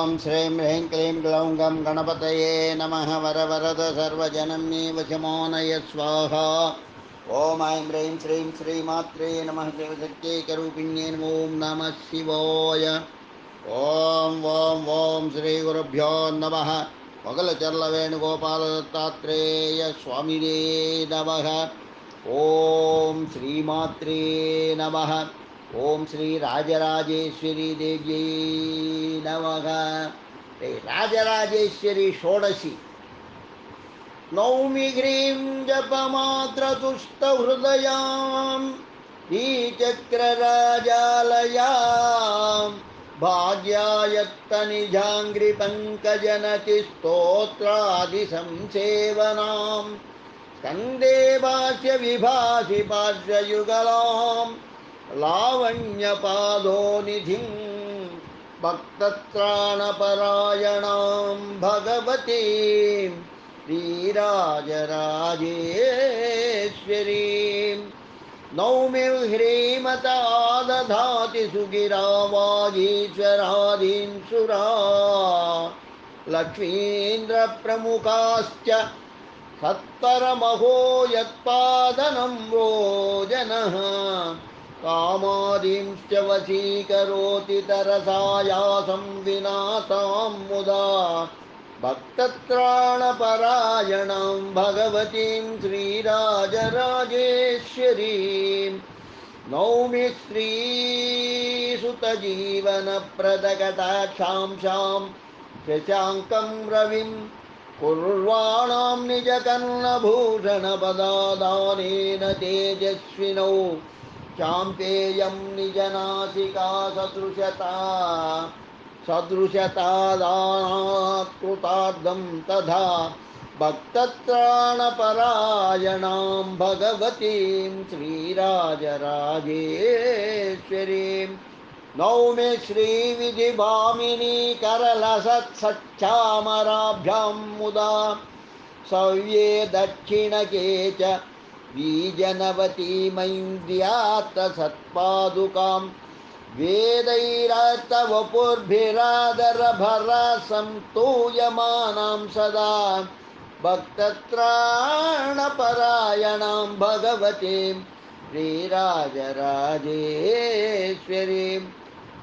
ॐ श्रीं ह्रीं क्लीं ग्लौं गं गणपतये नमः वरवरद सर्वजनम्ये वशमोनय स्वाहा। ॐ ऐं ह्रीं श्रीं श्रीमात्रे नमः देवशक्त्यैकरूपिण्ये ॐ नमः शिवाय। ॐ ॐ ॐ श्रीगुरुभ्यो नमः मगलचर्लवेणुगोपालदत्तात्रेयस्वामिने नमः। ॐ श्रीमात्रे नमः ओम श्री राजराजेश्वरी देव्यै नमः। राजराजेश्वरी षोडशी। नौमि ह्रीं जपमात्रतुष्टहृदयां हीचक्रराजालयां भाग्यायत्तनिजाङ्घ्रिपङ्कजनतिस्तोत्रादिसंसेवनां स्कन्देवास्य विभासि पार्श्वयुगलाम् पार्श्वयुगलां लावण्यपादोनिधिं भक्तत्राणपरायणां भगवतीं श्रीराजराजेश्वरीम् नौमि ह्रीमतादधाति सुगिरा वागीश्वरादीन् सुरा लक्ष्मीन्द्रप्रमुखाश्च सत्तरमहो यत्पादनं रोजनः कामादींश्च वशीकरोति तरसायासं विना तां मुदा भक्तत्राणपरायणां भगवतीं श्रीराजराजेश्वरीं नौमि श्रीसुतजीवनप्रदकटाक्षांशां शशाङ्कं रविं कुर्वाणां निजकर्णभूषणपदादानेन तेजस्विनौ चाम्पेयं निजनासिका सदृशता सदृशतादाकृतार्थं तथा भक्तत्राणपरायणां भगवतीं श्रीराजराजेश्वरीं। नौमि श्रीविधिभामिनी करलसत्सच्छामराभ्यां मुदा सव्ये दक्षिणके च बीजनवतीमैन्द्रियात्तसत्पादुकाम् वेदैरास्तवपुर्भिरादरभरसन्तूयमानां सदा भक्तत्राणपरायणां भगवतीं श्रीराजराजेश्वरीं।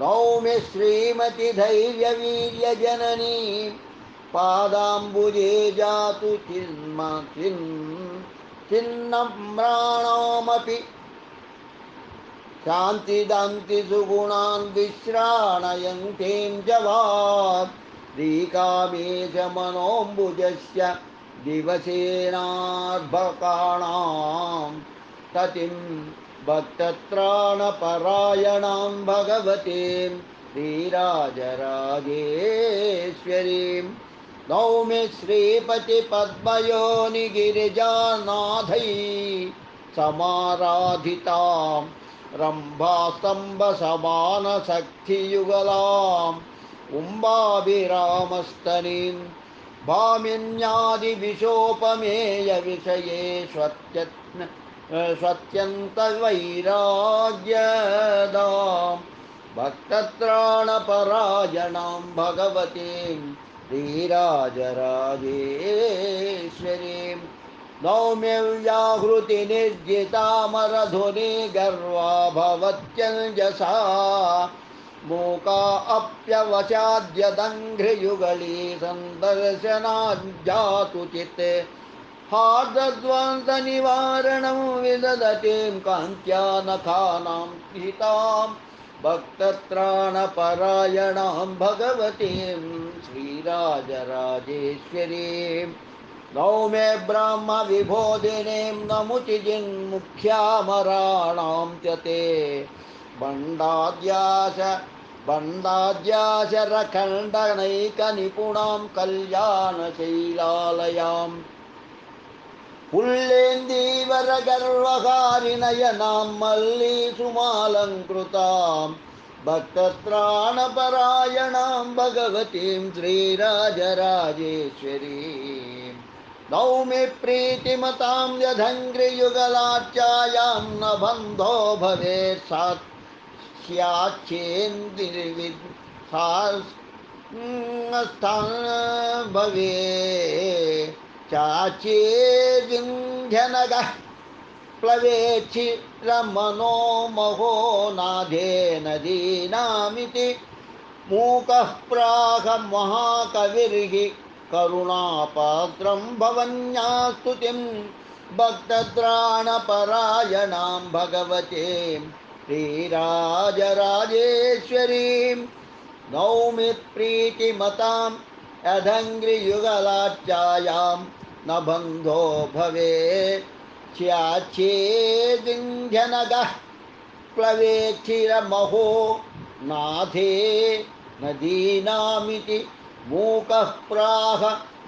नौमि श्रीमतिधैर्यवीर्यजननीं। पादाम्बुजे जातु चिन्म छिन्नम्राणामपि शान्तिदन्तिसुगुणान् विश्राणयन्तीं जवा श्रीकामेशमनोऽम्बुजस्य दिवसेनार्भकाणां ततिं भक्तत्राणपरायणां भगवतीं। श्रीराजराजेश्वरीम् नौमि श्रीपतिपद्मयोनिगिरिजानाथै समाराधिताम् रम्भास्तम्भसमानशक्तियुगलाम् उम्बाभिरामस्तनीं भामिन्यादिविशोपमेयविषये स्वत्यत्न स्वत्यन्तवैराग्यदां भक्तत्राणपरायणां भगवतीं श्रीराजराजेश्वरीम् नौम्यव्याहृतिनिर्जितामरधुनि गर्वा भवत्यञ्जसा। मूका अप्यवचाद्यदङ्घ्रियुगली सन्दर्शनाज्जातु चित्ते हार्दद्वन्द्वनिवारणं विदधतीं कान्त्या नखानां भक्तत्राणपरायणां भगवतीं श्रीराजराजेश्वरीम् नौमे ब्रह्मविबोधिनीं नमुचिजिन्मुख्यामराणां च ते। बण्डाद्याश बण्डाद्याशरखण्डनैकनिपुणां कल्याणशैलालयां पुल्लेन्दीवरगर्वहारिणयनां मल्लीसुमालङ्कृतां भक्तत्राणपरायणां भगवतीं श्रीराजराजेश्वरीम्। नौमि प्रीतिमतां यधङ्घ्रियुगलार्चायां न बन्धो भवेत् स्याच्चेन्दिर्विद् सा स्थान भवे चाचे विन्ध्यनगः प्लवेक्षिरमनो महो नाधे नदीनामिति मूकः प्राह महाकविर्हि करुणापात्रं भवन्यास्तुतिं भक्तत्राणपरायणां भगवतीं श्रीराजराजेश्वरीं नौमि प्रीतिमतां यदङ्घ्रियुगलाच्चायां न बन्धो भवेत् च्याच्छेदिञ्जनगः प्लवेक्षिरमहो नाथे नदीनामिति मूकः प्राह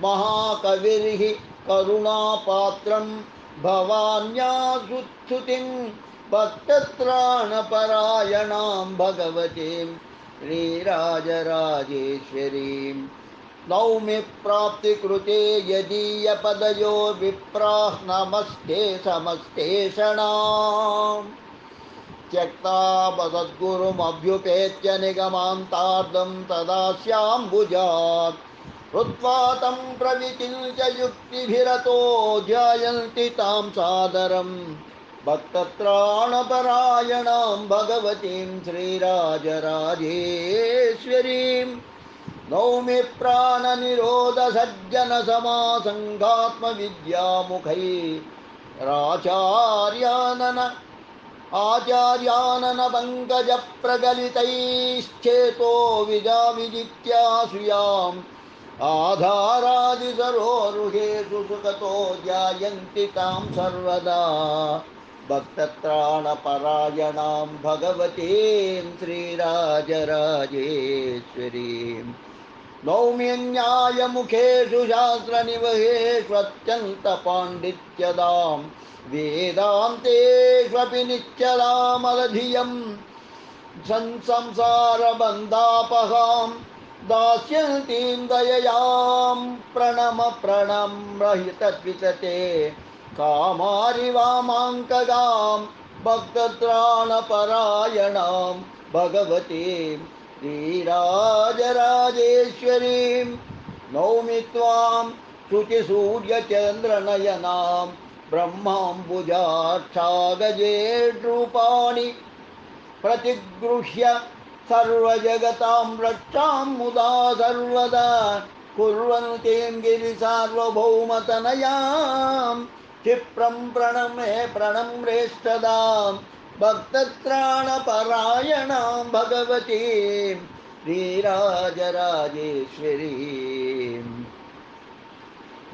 महाकविर्हि करुणापात्रं भवान्यासुत्सुतिं भक्तत्राणपरायणां भगवतीं श्रीराजराजेश्वरीं। नौमि प्राप्तिकृते यदीयपदयो विप्राः, नमस्ते, समस्ते समस्तेषणाम् त्यक्ता वदद्गुरुमभ्युपेत्य निगमान्तार्दं तदास्याम्बुजात् कृत्वा तं प्रविचिन्त्य युक्तिभिरतो ध्यायन्ति तां सादरं भक्तत्राणपरायणां भगवतीं श्रीराजराजेश्वरीं नौमि प्राणनिरोधसज्जनसमासङ्गात्मविद्यामुखै राचार्यानन आचार्याननपङ्कजप्रगलितैश्चेतो विजाविजित्यासुयाम् आधारादिसरोरुहेषु सुखतो ध्यायन्ति तां सर्वदा। भक्तत्राणपरायणां भगवतीं श्रीराजराजेश्वरीम्। नौम्यन्यायमुखेषु शास्त्रनिवहेष्वत्यन्तपाण्डित्यदाम् वेदान्तेष्वपि निश्चलामलधियं संसारबन्धापहां दास्यन्तीं दययां प्रणम प्रणम्रहितद्वितते कामारिवामाङ्कगां भक्तत्राणपरायणां भगवतीं श्रीराजराजेश्वरीं नौमि त्वां शुचिसूर्यचन्द्रनयनां ब्रह्माम्बुजाक्षागजेड्रूपाणि प्रतिगृह्य सर्वजगतां रक्षां मुदा सर्वदा कुर्वन्तीं गिरिसार्वभौमतनयां क्षिप्रं प्रणमे प्रणम्रेष्टदां भक्तत्राणपरायणां भगवतीं श्रीराजराजेश्वरीम्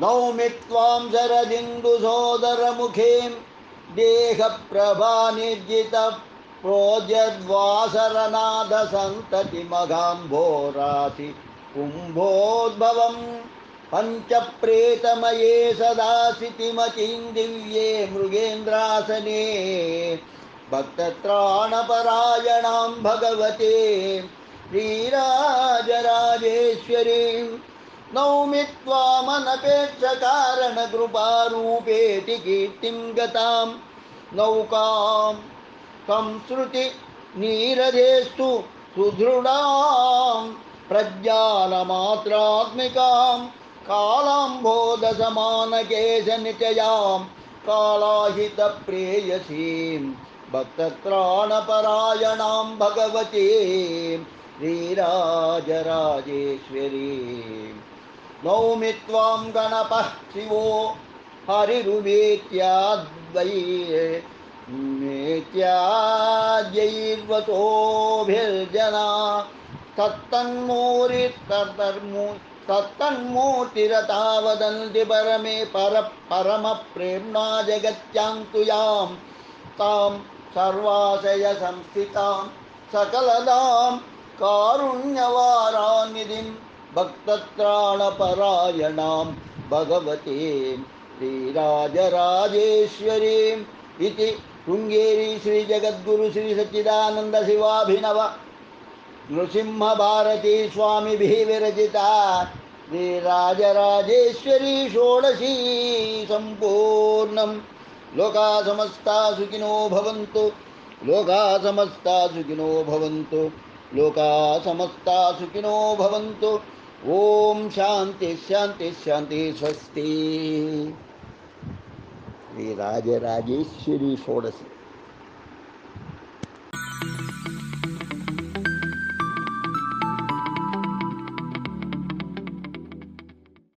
नौमि त्वां शरदिन्दुसोदरमुखीं देहप्रभानिर्जितप्रोजद्वासरनादसन्ततिमघाम्भोरासि कुम्भोद्भवं पञ्चप्रेतमये सदासितिमतीं दिव्ये मृगेन्द्रासने भक्तत्राणपरायणां भगवते श्रीराजराजेश्वरीम् नौमि त्वामनपेक्षकारणकृपारूपेति कीर्तिं गतां नौकां संसृति नीरदेस्तु सुदृढां। प्रज्ञानमात्रात्मिकां कालाम्बोधसमानकेशनिचयां कालाहितप्रेयसीं भक्तत्राणपरायणां भगवतीं श्रीराजराजेश्वरीम् नौमि त्वां गणपः शिवो हरिरुवेत्याद्वै नेत्याद्यैर्वतोभिर्जना तत्तन्मूरिस्तर्मू तत्तन्मूर्तिरता वदन्ति परमे पर परमप्रेम्णा जगत्यान्तुयां तां सर्वाशय संस्थितां सकलदां कारुण्यवारानिधिं, भक्तत्राणपरायणां, भगवतीं श्रीराजराजेश्वरीम् इति शृङ्गेरी श्रीजगद्गुरु श्रीसच्चिदानन्दशिवाभिनव नृसिंहभारती स्वामिभिः विरचिता श्रीराजराजेश्वरी षोडशी सम्पूर्णं लोका समस्ता सुखिनो भवन्तु। लोका समस्ता सुखिनो भवन्तु। लोका समस्ता सुखिनो भवन्तु। ओम शांति शांति शांति स्वस्ति। श्रीराजराजेश्वरी षोडशी।